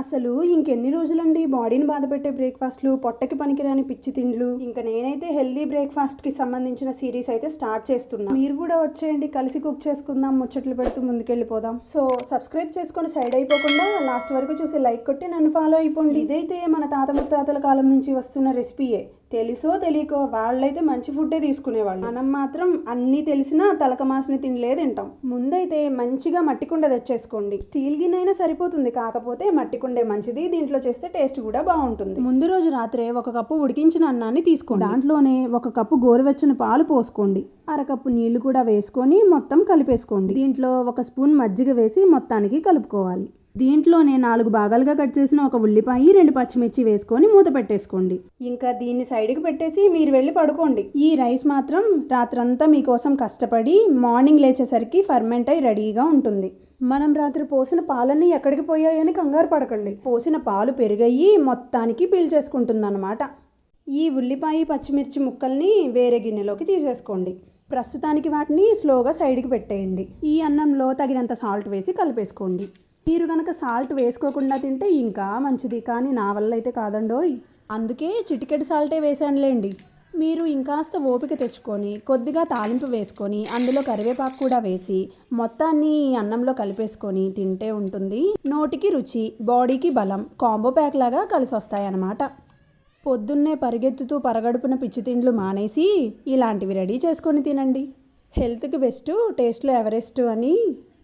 అసలు ఇంకెన్ని రోజులండి బాడీని బాధపెట్టే బ్రేక్ఫాస్ట్లు పొట్టకి పనికిరాని పిచ్చి తిండ్లు. ఇంకా నేనైతే హెల్దీ బ్రేక్ఫాస్ట్కి సంబంధించిన సిరీస్ అయితే స్టార్ట్ చేస్తున్నా. మీరు కూడా వచ్చేయండి కలిసి కుక్ చేసుకుందాం ముచ్చట్లు పెడుతూ ముందుకెళ్ళిపోదాం. సో సబ్స్క్రైబ్ చేసుకొని సైడ్ అయిపోకుండా లాస్ట్ వరకు చూసి లైక్ కొట్టి నన్ను ఫాలో అయిపోండి. ఇదైతే మన తాత ముత్తాతల కాలం నుంచి వస్తున్న రెసిపీయే. తెలుసో తెలియకో వాళ్ళైతే మంచి ఫుడ్డే తీసుకునేవాళ్ళు. మనం మాత్రం అన్నీ తెలిసినా తలక మాసిన తినలే తింటాం. ముందైతే మంచిగా మట్టి కుండ తెచ్చేసుకోండి. స్టీల్ గిన్నె అయినా సరిపోతుంది. కాకపోతే మట్టి కుండే మంచిది. దీంట్లో చేస్తే టేస్ట్ కూడా బాగుంటుంది. ముందు రోజు రాత్రే ఒక కప్పు ఉడికించిన అన్నాన్ని తీసుకోండి. దాంట్లోనే ఒక కప్పు గోరువెచ్చని పాలు పోసుకోండి. అరకప్పు నీళ్ళు కూడా వేసుకొని మొత్తం కలిపేసుకోండి. దీంట్లో ఒక స్పూన్ మజ్జిగ వేసి మొత్తానికి కలుపుకోవాలి. దీంట్లోనే నాలుగు భాగాలుగా కట్ చేసిన ఒక ఉల్లిపాయ రెండు పచ్చిమిర్చి వేసుకొని మూత పెట్టేసుకోండి. ఇంకా దీన్ని సైడ్కి పెట్టేసి మీరు వెళ్ళి పడుకోండి. ఈ రైస్ మాత్రం రాత్రంతా మీకోసం కష్టపడి మార్నింగ్ లేచేసరికి ఫర్మెంట్ అయి రెడీగా ఉంటుంది. మనం రాత్రి పోసిన పాలన్నీ ఎక్కడికి పోయాయని కంగారు పడకండి. పోసిన పాలు పెరిగయ్యి మొత్తానికి పీల్చేసుకుంటుందన్నమాట ఈ ఉల్లిపాయ పచ్చిమిర్చి ముక్కల్ని వేరే గిన్నెలోకి తీసేసుకోండి. ప్రస్తుతానికి వాటిని స్లోగా సైడ్కి పెట్టేయండి. ఈ అన్నంలో తగినంత సాల్ట్ వేసి కలిపేసుకోండి. మీరు కనుక సాల్ట్ వేసుకోకుండా తింటే ఇంకా మంచిది కానీ నా వల్ల అయితే కాదండోయ్. అందుకే చిటికెడు సాల్టే వేసానులేండి మీరు ఇంకాస్త ఓపిక తెచ్చుకొని కొద్దిగా తాలింపు వేసుకొని అందులో కరివేపాకు కూడా వేసి మొత్తాన్ని అన్నంలో కలిపేసుకొని తింటే ఉంటుంది. నోటికి రుచి బాడీకి బలం కాంబో ప్యాక్ లాగా కలిసి వస్తాయన్నమాట పొద్దున్నే పరిగెత్తుతూ పరగడుపున పిచ్చి తిండ్లు మానేసి ఇలాంటివి రెడీ చేసుకొని తినండి. హెల్త్కి బెస్ట్ టేస్ట్లో ఎవరెస్ట్ అని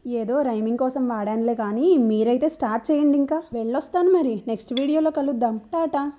ఏదో రైమింగ్ కోసం వాడానులే కానీ మీరైతే స్టార్ట్ చేయండి ఇంకా. వెళ్ళొస్తాను మరి. నెక్స్ట్ వీడియోలో కలుద్దాం. టాటా